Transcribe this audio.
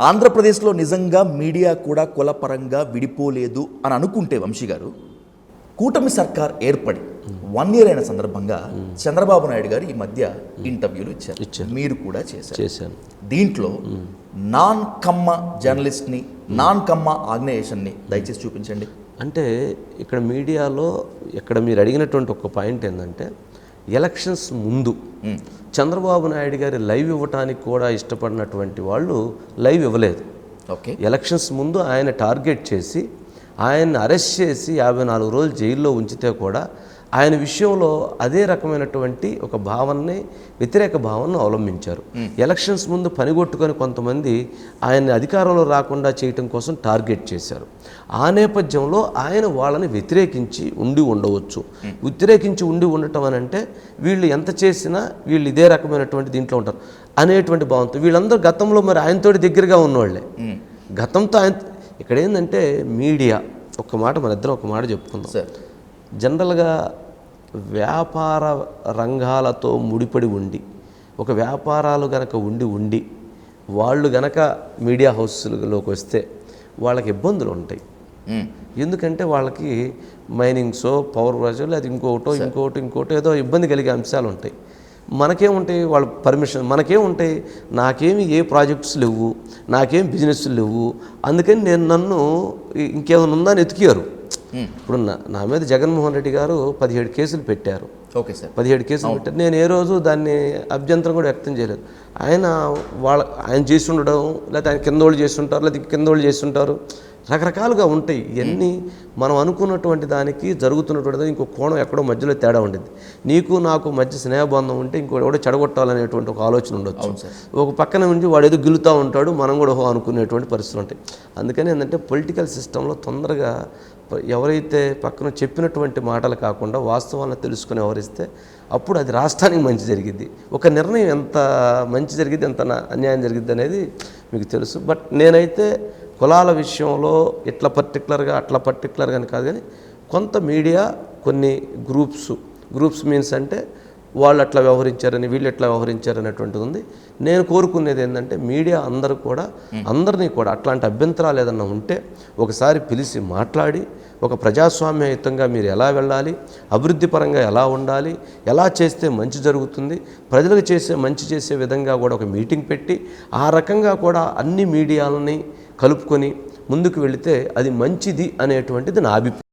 ఆంధ్రప్రదేశ్లో నిజంగా మీడియా కూడా కులపరంగా విడిపోలేదు అని అనుకుంటే వంశీ గారు కూటమి సర్కార్ ఏర్పడి వన్ ఇయర్ అయిన సందర్భంగా చంద్రబాబు నాయుడు గారు ఈ మధ్య ఇంటర్వ్యూలు ఇచ్చారు. మీరు కూడా చేశారు. చేశాను దీంట్లో నాన్ కమ్మ జర్నలిస్ట్ని నాన్ కమ్మ ఆర్గనైజేషన్ని దయచేసి చూపించండి. అంటే ఇక్కడ మీడియాలో ఇక్కడ మీరు అడిగినటువంటి ఒక పాయింట్ ఏంటంటే ఎలక్షన్స్ ముందు చంద్రబాబు నాయుడు గారి లైవ్ ఇవ్వటానికి కూడా ఇష్టపడినటువంటి వాళ్ళు లైవ్ ఇవ్వలేదు. ఓకే. ఎలక్షన్స్ ముందు ఆయన టార్గెట్ చేసి ఆయన్ని అరెస్ట్ చేసి యాభై నాలుగు రోజులు జైల్లో ఉంచితే కూడా ఆయన విషయంలో అదే రకమైనటువంటి ఒక భావనని వ్యతిరేక భావనను అవలంబించారు. ఎలక్షన్స్ ముందు పనిగొట్టుకొని కొంతమంది ఆయన్ని అధికారంలో రాకుండా చేయటం కోసం టార్గెట్ చేశారు. ఆ నేపథ్యంలో ఆయన వాళ్ళని వ్యతిరేకించి ఉండి ఉండవచ్చు. వ్యతిరేకించి ఉండి ఉండటం అని అంటే వీళ్ళు ఎంత చేసినా వీళ్ళు ఇదే రకమైనటువంటి దీంట్లో ఉంటారు అనేటువంటి భావంతో వీళ్ళందరూ గతంలో మరి ఆయనతోటి దగ్గరగా ఉన్నవాళ్ళే గతంతో ఆయన ఇక్కడ ఏంటంటే మీడియా ఒక మాట మన ఇద్దరం ఒక మాట చెప్పుకుందాం. సార్. జనరల్గా వ్యాపార రంగాలతో ముడిపడి ఉండి ఒక వ్యాపారాలు గనక ఉండి ఉండి వాళ్ళు గనక మీడియా హౌస్లోకి వస్తే వాళ్ళకి ఇబ్బందులు ఉంటాయి. ఎందుకంటే వాళ్ళకి మైనింగ్సో పవర్ ప్రాజెక్ట్ లేదా ఇంకోటో ఇంకోటి ఇంకోటి ఏదో ఇబ్బంది కలిగే అంశాలు ఉంటాయి. మనకేముంటాయి వాళ్ళ పర్మిషన్? మనకేముంటాయి నాకేమి ఏ ప్రాజెక్ట్స్ లేవు? నాకేం బిజినెస్ లేవు? అందుకని నేను నన్ను ఇంకేమైనా ఉందా అని ఎతికారు ఇప్పుడు నా మీద జగన్మోహన్ రెడ్డి గారు పదిహేడు కేసులు పెట్టారు. Okay sir. పదిహేడు కేసులు పెట్టారు. నేను ఏ రోజు దాన్ని అభ్యంతరం కూడా వ్యక్తం చేయలేదు. ఆయన వాళ్ళ ఆయన చేసి ఉండడం లేకపోతే ఆయన కింద వాళ్ళు చేసి ఉంటారు లేకపోతే కింద వాళ్ళు చేసి ఉంటారు. రకరకాలుగా ఉంటాయి. ఇవన్నీ మనం అనుకున్నటువంటి దానికి జరుగుతున్నటువంటి దానికి ఇంకో కోణం ఎక్కడో మధ్యలో తేడా ఉండేది నీకు నాకు మధ్య స్నేహబంధం ఉంటే ఇంకో ఎవడో చెడగొట్టాలనేటువంటి ఒక ఆలోచన ఉండొచ్చు. ఒక పక్కన నుంచి వాడు ఏదో గెలుతూ ఉంటాడు మనం కూడా అనుకునేటువంటి పరిస్థితులు ఉంటాయి. అందుకని ఏంటంటే పొలిటికల్ సిస్టంలో తొందరగా ఎవరైతే పక్కన చెప్పినటువంటి మాటలు కాకుండా వాస్తవాలను తెలుసుకుని ఎవరిస్తే అప్పుడు అది రాష్ట్రానికి మంచి జరిగిద్ది. ఒక నిర్ణయం ఎంత మంచి జరిగిద్ది ఎంత అన్యాయం జరిగిద్ది అనేది మీకు తెలుసు. బట్ నేనైతే కులాల విషయంలో ఇట్లా పర్టికులర్గా అట్లా పర్టికులర్గా అని కాదు కానీ కొంత మీడియా కొన్ని గ్రూప్స్ గ్రూప్స్ మీన్స్ అంటే వాళ్ళు అట్లా వ్యవహరించారని వీళ్ళు ఎట్లా వ్యవహరించారు అనేటువంటిది ఉంది. నేను కోరుకునేది ఏంటంటే మీడియా అందరూ కూడా అందరినీ కూడా అట్లాంటి అభ్యంతరాలు ఏదన్నా ఉంటే ఒకసారి పిలిచి మాట్లాడి ఒక ప్రజాస్వామ్యయుతంగా మీరు ఎలా వెళ్ళాలి అభివృద్ధి పరంగా ఎలా ఉండాలి ఎలా చేస్తే మంచి జరుగుతుంది ప్రజలకు చేసే మంచి చేసే విధంగా కూడా ఒక మీటింగ్ పెట్టి ఆ రకంగా కూడా అన్ని మీడియాలని కలుపుకొని ముందుకు వెళితే అది మంచిది అనేటువంటిది నా అభిప్రాయం.